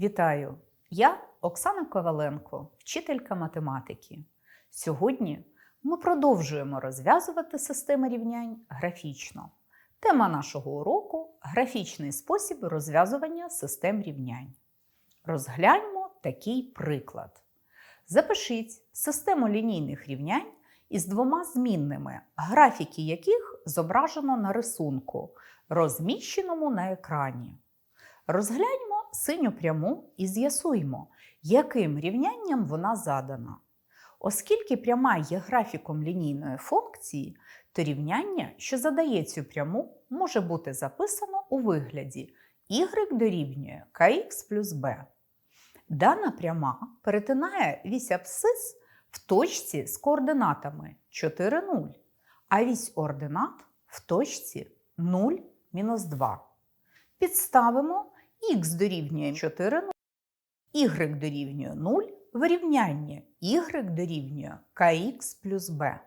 Вітаю! Я Оксана Коваленко, вчителька математики. Сьогодні ми продовжуємо розв'язувати системи рівнянь графічно. Тема нашого уроку графічний спосіб розв'язування систем рівнянь. Розгляньмо такий приклад. Запишіть систему лінійних рівнянь із двома змінними, графіки яких зображено на рисунку, розміщеному на екрані. Розгляньмо синю пряму і з'ясуємо, яким рівнянням вона задана. Оскільки пряма є графіком лінійної функції, то рівняння, що задає цю пряму, може бути записано у вигляді y дорівнює kx плюс b. Дана пряма перетинає вісь абсцис в точці з координатами 4, 0, а вісь ординат в точці 0, мінус 2. Підставимо х дорівнює 4, 0, y дорівнює 0 в рівнянні y дорівнює kx плюс b.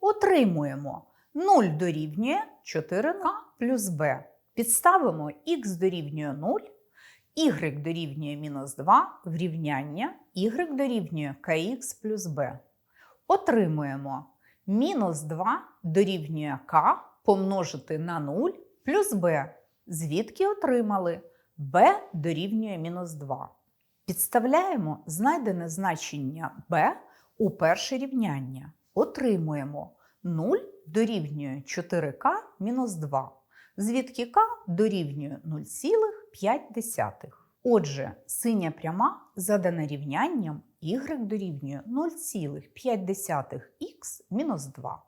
Отримуємо 0 дорівнює 4k плюс b. Підставимо х дорівнює 0, y дорівнює мінус 2 в рівняння y дорівнює kx плюс b. Отримуємо мінус 2 дорівнює k помножити на 0 плюс b, звідки отримали b дорівнює мінус 2. Підставляємо знайдене значення b у перше рівняння. Отримуємо 0 дорівнює 4k мінус 2, звідки k дорівнює 0,5. Отже, синя пряма задана рівнянням y дорівнює 0,5х мінус 2.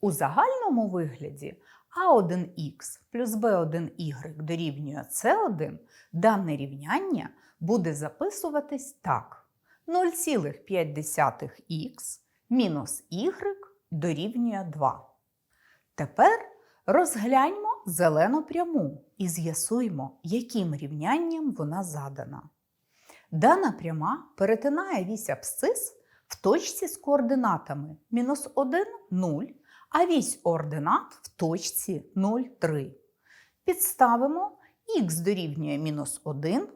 У загальному вигляді а1х плюс b1y дорівнює c1 дане рівняння буде записуватись так. 0,5х мінус y дорівнює 2. Тепер розгляньмо зелену пряму і з'ясуємо, яким рівнянням вона задана. Дана пряма перетинає вісь абсцис в точці з координатами мінус 1, 0, а вісь ординат в точці 0, 3. Підставимо х дорівнює мінус 1,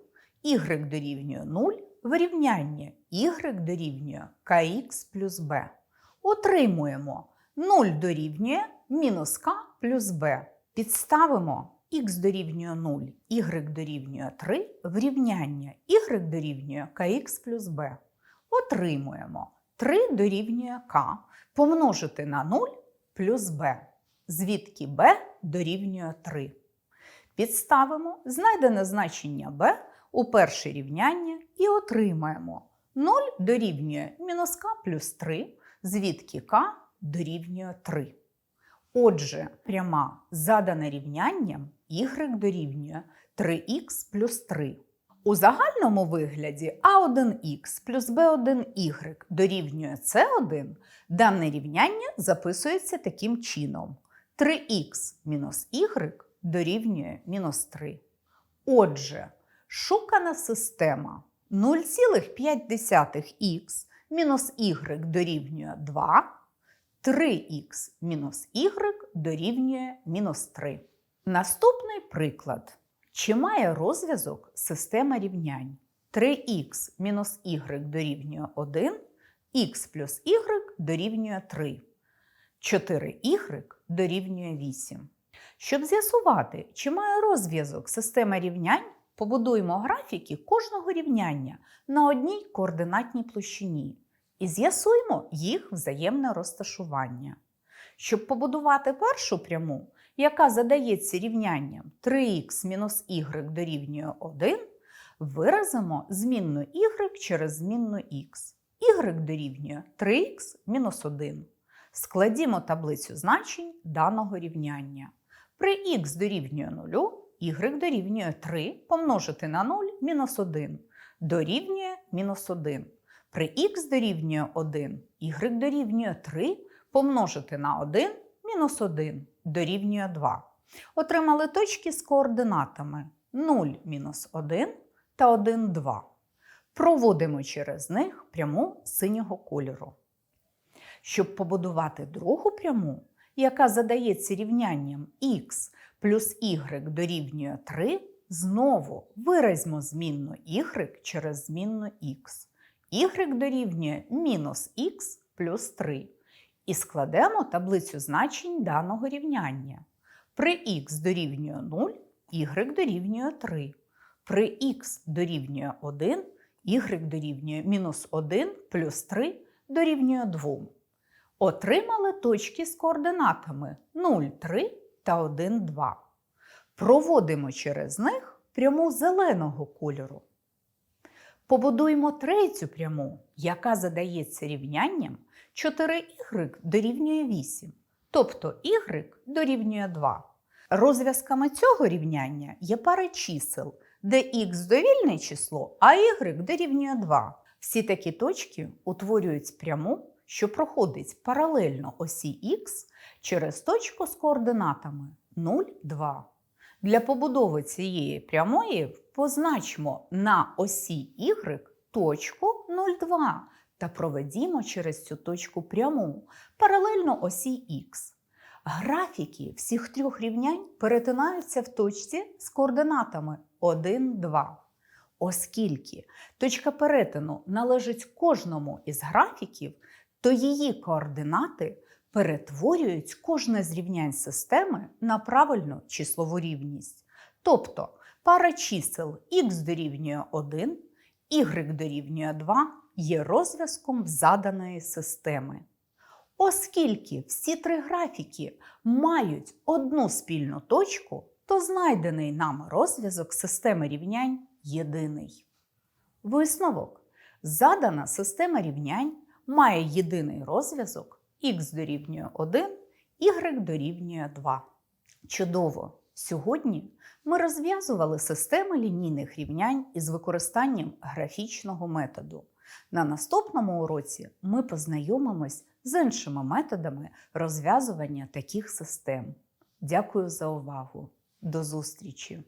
y дорівнює 0 в рівнянні y дорівнює kx плюс b. Отримуємо 0 дорівнює мінус k плюс b. Підставимо х дорівнює 0, y дорівнює 3 в рівняння y дорівнює kx плюс b. Отримуємо 3 дорівнює k помножити на 0 плюс b, звідки b дорівнює 3. Підставимо знайдене значення b у перше рівняння і отримаємо 0 дорівнює мінус k плюс 3, звідки k дорівнює 3. Отже, пряма задана рівнянням y дорівнює 3х плюс 3. У загальному вигляді а1х плюс b1y дорівнює c1 дане рівняння записується таким чином. 3х мінус y дорівнює мінус 3. Отже, шукана система 0,5х мінус y дорівнює 2, 3х мінус y дорівнює мінус 3. Наступний приклад. Чи має розв'язок система рівнянь? 3х мінус y дорівнює 1, х плюс y дорівнює 3, 4y дорівнює 8. Щоб з'ясувати, чи має розв'язок система рівнянь, побудуємо графіки кожного рівняння на одній координатній площині і з'ясуємо їх взаємне розташування. Щоб побудувати першу пряму, яка задається рівнянням 3х-y дорівнює 1, виразимо змінну y через змінну x. y дорівнює 3х-1. Складімо таблицю значень даного рівняння. При х дорівнює 0, y дорівнює 3 помножити на 0 мінус 1 дорівнює мінус 1. При х дорівнює 1, y дорівнює 3 помножити на 1 мінус 1 дорівнює 2. Отримали точки з координатами 0 мінус 1 та 1, 2. Проводимо через них пряму синього кольору. Щоб побудувати другу пряму, яка задається рівнянням х плюс y дорівнює 3, Знову виразьмо змінну y через змінну x. y дорівнює мінус х плюс 3. І складемо таблицю значень даного рівняння. При х дорівнює 0, y дорівнює 3. При х дорівнює 1, y дорівнює мінус 1 плюс 3 дорівнює 2. Отримали точки з координатами 0, 3 та 1, 2. Проводимо через них пряму зеленого кольору. Побудуємо третю пряму, яка задається рівнянням 4y дорівнює 8, тобто y дорівнює 2. Розв'язками цього рівняння є пара чисел, де х довільне число, а y дорівнює 2. Всі такі точки утворюють пряму, що проходить паралельно осі х через точку з координатами 0, 2. Для побудови цієї прямої позначимо на осі y точку 0,2 та проведімо через цю точку пряму паралельно осі х. Графіки всіх трьох рівнянь перетинаються в точці з координатами 1, 2. Оскільки точка перетину належить кожному із графіків, то її координати перетворюють кожне з рівнянь системи на правильну числову рівність. Тобто пара чисел х дорівнює 1, y дорівнює 2 є розв'язком заданої системи. Оскільки всі три графіки мають одну спільну точку, то знайдений нами розв'язок системи рівнянь єдиний. Висновок. Задана система рівнянь має єдиний розв'язок х дорівнює 1, y дорівнює 2. Чудово! Сьогодні ми розв'язували системи лінійних рівнянь із використанням графічного методу. На наступному уроці ми познайомимось з іншими методами розв'язування таких систем. Дякую за увагу! До зустрічі!